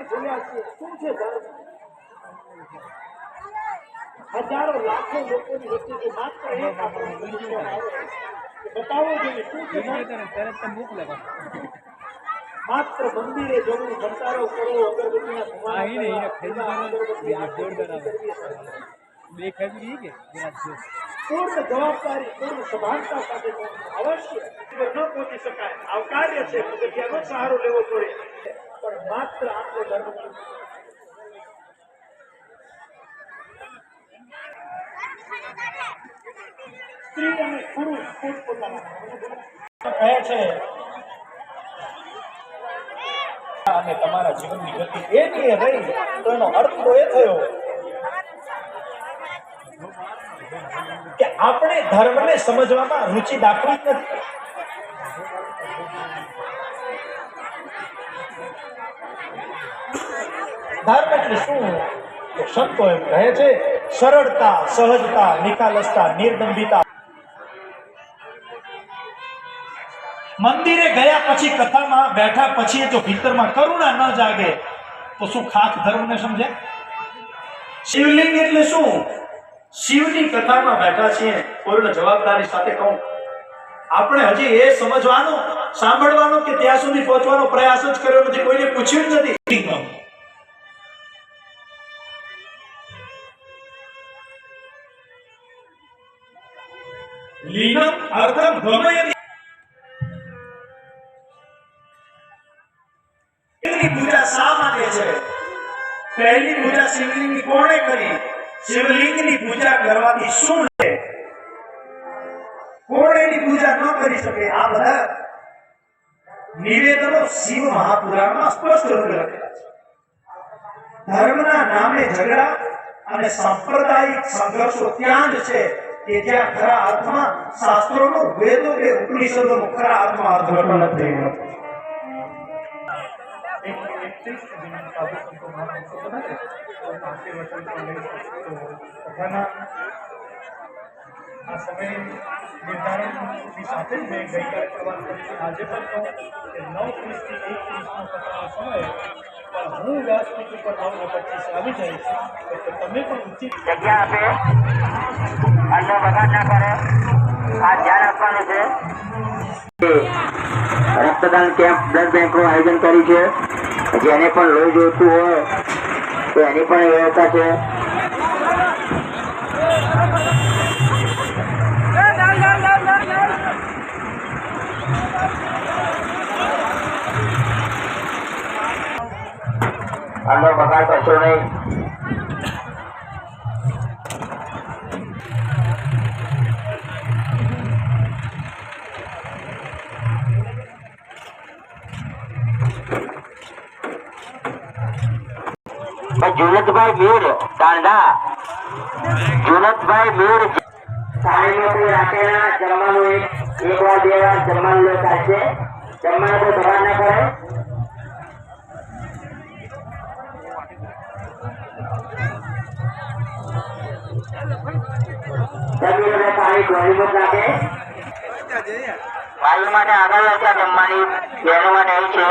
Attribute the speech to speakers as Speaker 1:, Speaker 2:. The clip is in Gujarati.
Speaker 1: આપણે જોયા છીએ. શું છે ધર્મ હજારો લાખો લોકોની વચ્ચે માત્ર એક આપણને પૂછવામાં આવે કે બતાવો જોઈએ શું છે? માત્ર મંદિરે જવું ભંડારો કરવો અગરબત્તીના.
Speaker 2: બે ખજૂરી કે
Speaker 1: પૂર્ણ જવાબદારી પૂર્ણ સભાનતા સાથે. અવશ્ય ન પહોંચી શકાય. આવકાર્ય છે પગથિયાનો સહારો લેવો પડે. પણ માત્ર આપણો ધર્મ સ્ત્રી અને પુરુષ પોતપોતાના કહે છે, અને તમારા જીવનની ગતિ એની એ રહી તો એનો અર્થ તો એ થયો કે આપણે ધર્મને સમજવામાં રુચિ દાખવી નથી. ધર્મ એટલે શું સંતો એમ કહે છે? સરળતા, સહજતા નિખાલસતા નિર્દંભિતા. મંદિરે ગયા પછી કથામાં બેઠા પછી જો ભીતરમાં કરુણા ન જાગે, તો શું ખાસ ધર્મને સમજે? શિવલિંગ એટલે શું? શિવની કથામાં બેઠા છીએ પૂર્ણ જવાબદારી સાથે કહું. આપણે હજી એ સમજવાનો, સાંભળવાનો કે ત્યાં સુધી પહોંચવાનો પ્રયાસ જ કર્યો નથી, કોઈને પૂછ્યું જ નથી. લીનમ અર્થમ ગમયતિ એની પૂજા શા માટે છે? પહેલી પૂજા શિવલિંગની કોણે કરી? શિવલિંગની પૂજા કરવાથી શું છે કોણ એની પૂજા ન કરી શકે? આ બધા નિવેદનો શિવ મહાપુરાણમાં સ્પષ્ટ રૂપે લખેલા છે. ધર્મના નામે ઝઘડા અને સાંપ્રદાયિક સંઘર્ષો ત્યાં જ છે. કે જ્યાં ખરા અર્થમાં શાસ્ત્રોનો વેદો કે ઉપનિષદોનો ખરા અર્થમાં જ નથી.
Speaker 3: આ સમય નિર્ધારણની સાથે જ આજે પણ નવ ત્રીસથી એક ત્રીસનો સમય પણ હું વ્યાસપીઠ ઉપર નવ પચીસ આવી જઈશ તો તમે પણ ઉચિત
Speaker 4: જગ્યા આપે. અને બગાડ ના કરે. આ ધ્યાન આપવાનું છે. રક્તદાન કેમ્પ બ્લડ બેંકનું આયોજન કર્યું છે. જેને પણ લોહી જોઈતું હોય, તો એની પણ વ્યવસ્થા છે. અન્નો બગાડ કરશો નહીં. જુનતભાઈ મીર તાંડા જુનતભાઈ મીર. સાણીમાંથી રાખેલા જમવાનું એક વાર બે વાર જમવાનું લો ચાલશે. જમવાનું કોઈ બગાડ ના કરે. ભાઈઓ માટે આગળ આવતા જમવાની બહેનો માટે છે